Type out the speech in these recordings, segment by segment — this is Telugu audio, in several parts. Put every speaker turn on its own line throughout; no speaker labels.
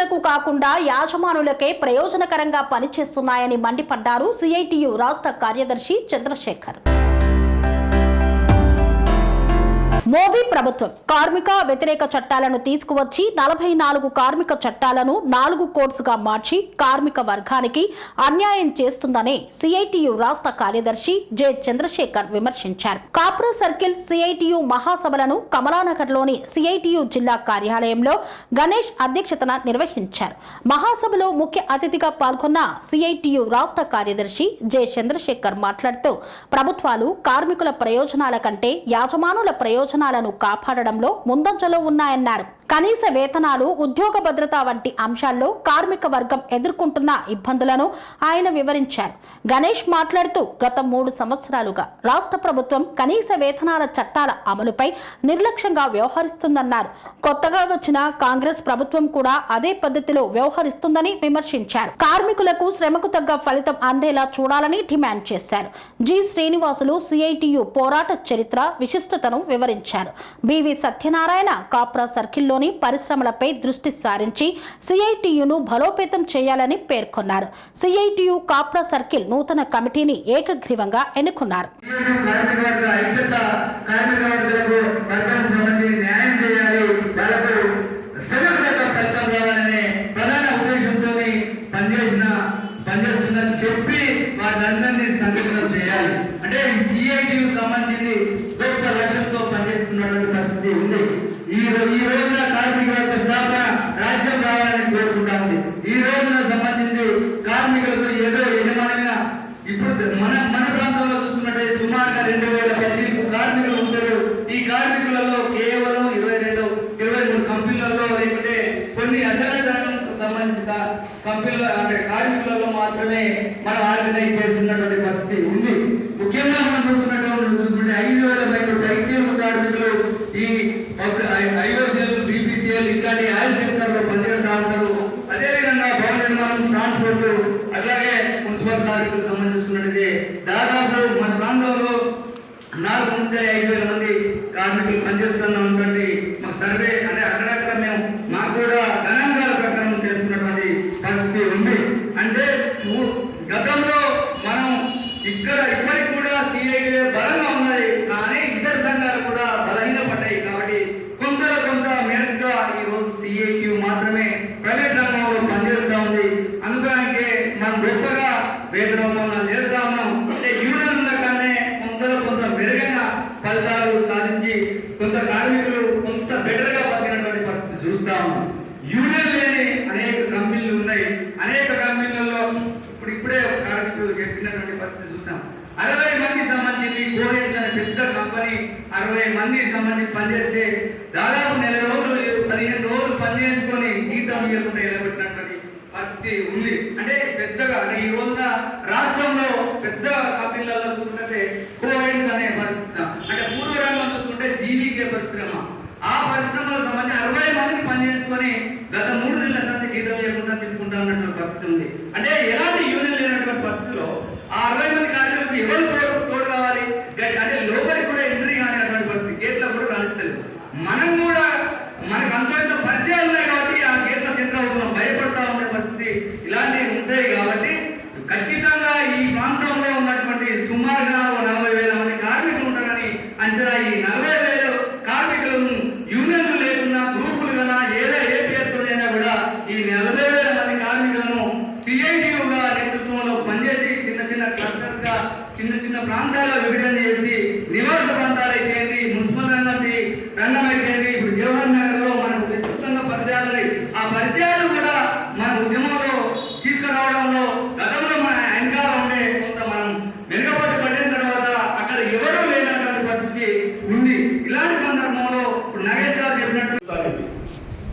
కార్మికులకు కాకుండా యాజమానులకే ప్రయోజనకరంగా పనిచేస్తున్నాయని మండిపడ్డారు సిఐటియు రాష్ట్ర కార్యదర్శి చంద్రశేఖర్. మోదీ ప్రభుత్వం కార్మిక వ్యతిరేక చట్టాలను తీసుకువచ్చి నలభై నాలుగు కార్మిక చట్టాలను నాలుగు కోర్సుగా మార్చి కార్మిక వర్గానికి అన్యాయం చేస్తుందని సిఐటియు రాష్ట్ర కార్యదర్శి జె చంద్రశేఖర్ విమర్శించారు. కాప్రా సర్కిల్ సిఐటియు మహాసభలను కమలానగర్లోని సిఐటియు జిల్లా కార్యాలయంలో గణేష్ అధ్యక్షతన నిర్వహించారు. మహాసభలో ముఖ్య అతిథిగా పాల్గొన్న సిఐటియు రాష్ట్ర కార్యదర్శి జె చంద్రశేఖర్ మాట్లాడుతూ ప్రభుత్వాలు కార్మికుల ప్రయోజనాల కంటే యాజమానుల ప్రయోజనాలను కాపాడడంలో ముందంజలో ఉన్నాయన్నారు. కనీస వేతనాలు ఉద్యోగ భద్రత వంటి అంశాల్లో కార్మిక వర్గం ఎదుర్కొంటున్న ఇబ్బందులను ఆయన వివరించారు. గణేష్ మాట్లాడుతూ గత మూడు సంవత్సరాలుగా రాష్ట్ర ప్రభుత్వం కనీస వేతనాల చట్టాల అమలుపై నిర్లక్ష్యంగా వ్యవహరిస్తుందన్నారు. కొత్తగా వచ్చిన కాంగ్రెస్ ప్రభుత్వం కూడా అదే పద్ధతిలో వ్యవహరిస్తుందని విమర్శించారు. కార్మికులకు శ్రమకు తగ్గ ఫలితం అందేలా చూడాలని డిమాండ్ చేశారు. జి. శ్రీనివాసులు సిఐటియు పోరాట చరిత్ర విశిష్టతను వివరించారు. వెల్లడించారు బివి సత్యనారాయణ కాప్రా సర్కిల్లోని పరిశ్రమలపై దృష్టి సారించి సిఐటియును బలోపేతం చేయాలని పేర్కొన్నారు. సిఐటియు కాప్రా సర్కిల్ నూతన కమిటీని ఏకగ్రీవంగా ఎన్నుకున్నారు.
పనిచేస్తుందని చెప్పి వాళ్ళందరినీ సంఘటన చేయాలి. అంటే ఈ సిఐటియు సంబంధించి గొప్ప లక్ష్యంతో పనిచేస్తున్నటువంటి పరిస్థితి ఉంది ఈ రో- ఈ రోజున కార్మిక వర్గ స్థాపన రాజ్యం రావాలని కోరుకుంటా ఉంది ఈ రోజున సంబంధించి కార్మికులకు ఏదో యజమానమైన ఇప్పుడు మన మన ప్రాంతంలో చూసుకున్నట్టయితే సుమారుగా రెండు వేల పద్దెనిమిది కార్మికులు ఉంటారు ఈ కార్మికులలో కేవలం ఇరవై రెండు ఇరవై మూడు కంపెనీలలో లేకుంటే కొన్ని అసలు సంబంధిత కంపెనీల అంటే కార్మికులలో మాత్రమే మనం ఆర్గనైజ్ చేస్తున్నటువంటి పరిస్థితి ఉంది ముఖ్యంగా మనం చూసుకున్నట్టు ఐదు వేల పైన కార్మికులు ఈ ఐఓసీఎల్ బీపీసీఎల్ ఇట్లాంటి ఆయిల్ సెక్టర్లో పనిచేస్తూ ఉంటారు అదేవిధంగా భవన నిర్మాణం ట్రాన్స్పోర్ట్ అట్లాగే మున్సిపల్ కార్మికులకు సంబంధించుకున్నది దాదాపు మన ప్రాంతంలో నాలుగు నుంచి ఐదు వేల మంది కార్మికులు పనిచేస్తున్నటువంటి మా సర్వే అంటే అక్కడక్కడ మేము మాకు కూడా గణాంకాల ప్రకారం చేసుకున్నటువంటి పరిస్థితి ఉంది అంటే ఊ- గతంలో మనం ఇక్కడ ఇప్పటికి కూడా సిఐడి బలంగా ఉన్నది కానీ ఇతర సంఘాలు కూడా బలహీనపడ్డాయి కాబట్టి కొంత కొంత మేరగా ఈ రోజు సిఐటియు మాత్రమే ప్రైవేట్ రంగంలో పనిచేస్తూ ఉంది అందుకనే మనం గొప్పగా వేతనం చేస్తా ఉన్నాం అంటే యూనియన్ ఉండగానే కొంతలో కొంత మెరుగైన ఫలితాలు సాధించి కొంత కార్మికులు కొంత బెటర్గా బతికినటువంటి పరిస్థితి చూస్తాము యూనియన్ లేని అనేక కంపెనీలు ఉన్నాయి. అనేక కంపెనీలలో ఇప్పుడు ఇప్పుడే ఒక కార్మికులు చెప్పినటువంటి పరిస్థితి చూస్తాం. అరవై మంది సంబంధించి కోరియన్స్ అనే పెద్ద కంపెనీ అరవై మంది సంబంధించి పనిచేస్తే దాదాపు నెల రోజులు పదిహేను రోజులు పనిచేసుకొని జీతం ఇవ్వకుండా నిలబెట్టినటువంటి పరిస్థితి ఉంది. అంటే పెద్దగా అంటే ఈ రోజున రాష్ట్రంలో పెద్ద కంపెనీలలో చూసుకుంటే కోరియన్స్ అనే పరిస్థితి అంటే పూర్వరంగం చూసుకుంటే జీవీకే పరిశ్రమ ఆ పరిశ్రమలకు సంబంధించి అరవై మందికి పనిచేసుకొని గత మూడు నెలల సంది జీతం లేకుండా తిప్పుకుంటా ఉన్నటువంటి పరిస్థితి ఉంది అంటే ఎలాంటి యూనియన్ లేనటువంటి పరిస్థితిలో ఆ అరవై మంది కార్మికులకు ఎవరు తోడు తోడు కావాలి? అంటే లోపలికి కూడా ఎంట్రీ కానిటువంటి పరిస్థితి. గేట్లో కూడా రాణిస్తుంది మనం కూడా మనకు అంత పరిచయాలు ఉన్నాయి కాబట్టి ఆ గేట్ల కింద అవుతున్నాం భయపడతా ఉండే పరిస్థితి. ఇలాంటి ఉంటాయి కాబట్టి ఖచ్చితంగా ఈ ప్రాంతంలో ఉన్నటువంటి సుమారుగా ఓ నలభై వేల మంది కార్మికులు ఉంటారని అంచనా ఈ నలభై వేల కార్మికులను యూనియన్లు లేకున్నా గ్రూపులు కన్నా ఏదో ఏ పేరుతోనైనా కూడా ఈ నలభై వేల మంది కార్మికులను సిఐటియుగా నేతృత్వంలో పనిచేసి చిన్న చిన్న క్లస్టర్గా చిన్న చిన్న ప్రాంతాల్లో విభజన చేసి నివాస ప్రాంతాలు అయిపోయింది మున్సిపల్ రంగం రంగం అయిపోయింది ఇప్పుడు జవహర్ నగర్లో మనకు విస్తృతంగా పరిచయాలు ఆ పరిచయాలు కూడా మన ఉద్యమంలో తీసుకురావడంలో గతంలో మన వెనకాల ఉండే కొంత మనం వెనుకబడి పడిన తర్వాత అక్కడ ఎవరూ లేనటువంటి పరిస్థితి ఉంది. ఇలాంటి సందర్భంలో ఇప్పుడు నగేష్ గారు చెప్పినట్టు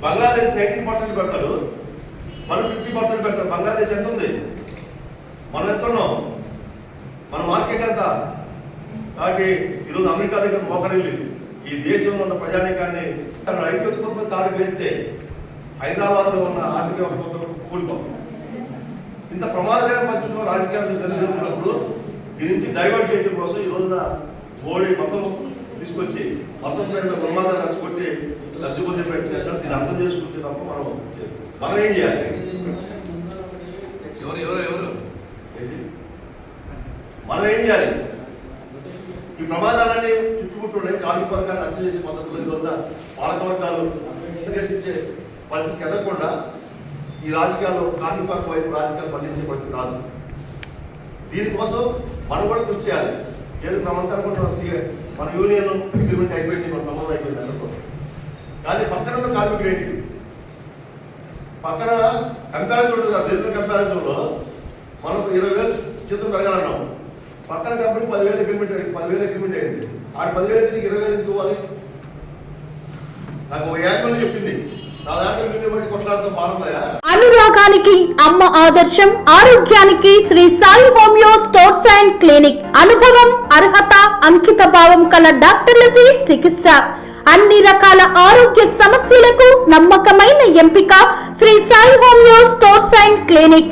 బంగ్లాదేశ్ నైన్టీ పర్సెంట్ పెడతాడు. మనం ఫిఫ్టీ పర్సెంట్ పెడతాడు. బంగ్లాదేశ్ ఎంత ఉంది? మనం ఎంత ఉన్నాం? మన మార్కెట్ ఎంత? కాబట్టి ఈరోజు అమెరికా దగ్గర మోకరిల్లి. ఈ దేశంలో ఉన్న ప్రజానికాన్ని తన రైతు ఉత్పత్తి తాడు వేస్తే హైదరాబాద్లో ఉన్న ఆర్థిక వ్యవస్థ కూలిపోతుంది ఇంత ప్రమాదకర పరిస్థితుల్లో రాజకీయాలు జరుగుతున్నప్పుడు దీని నుంచి డైవర్ట్ చేయడం కోసం ఈ రోజున మోడీ మొత్తం తీసుకొచ్చి మొత్తం పేరు ప్రమాదాన్ని రచ్చగొట్టి రచ్చగొట్టే ప్రయత్నం చేస్తారు దీన్ని అర్థం చేసుకుంటే తప్ప మనం మనం ఏం చేయాలి?
ఎవరు ఎవరు?
మనం ఏం చేయాలి? ఈ ప్రమాదాలన్నీ చుట్టుముట్టున్నాయి కార్మిక వర్గాన్ని నష్టం చేసే పద్ధతులు ఈరోజున పాలక వర్గాలు నిర్దేశించే పరిస్థితి ఎదగకుండా ఈ రాజకీయాల్లో కార్మిక వర్గం వైపు రాజకీయాలు మళ్ళించే పరిస్థితి రాదు. దీనికోసం మనం కూడా కృషి చేయాలి. ఏదో మనమంతా అనుకుంటున్నాం సీఏ మన యూనియన్ అగ్రిమెంట్ అయిపోయింది మన సంబంధం అయిపోయింది అనుకో. కానీ పక్కన ఉన్న కార్మికుడు ఏంటి? పక్కన కంపారిజన్ ఉంటుంది కదా దేశంలో కంపారిజన్లో మనం ఇరవై వేలు జీతం పెరగాలన్నాం. పక్కన కంపెనీ పదివేల అగ్రిమెంట్ అయింది పదివేల అగ్రిమెంట్ అయింది. ఆడు పదివేలు అయితే నీకు ఇరవై వేలు ఇవ్వాలి? నాకు ఒక యాజమాన్యం చెప్పింది. నా
అనురాగానికి అమ్మ ఆదర్శం ఆరోగ్యానికి Shri Sai homeo stores and clinic. అనుభవం అర్హత అంకిత భావం కల డాక్టర్లచే చికిత్స. అన్ని రకాల ఆరోగ్య సమస్యలకు నమ్మకమైన ఎంపిక Shri Sai homeo stores and clinic.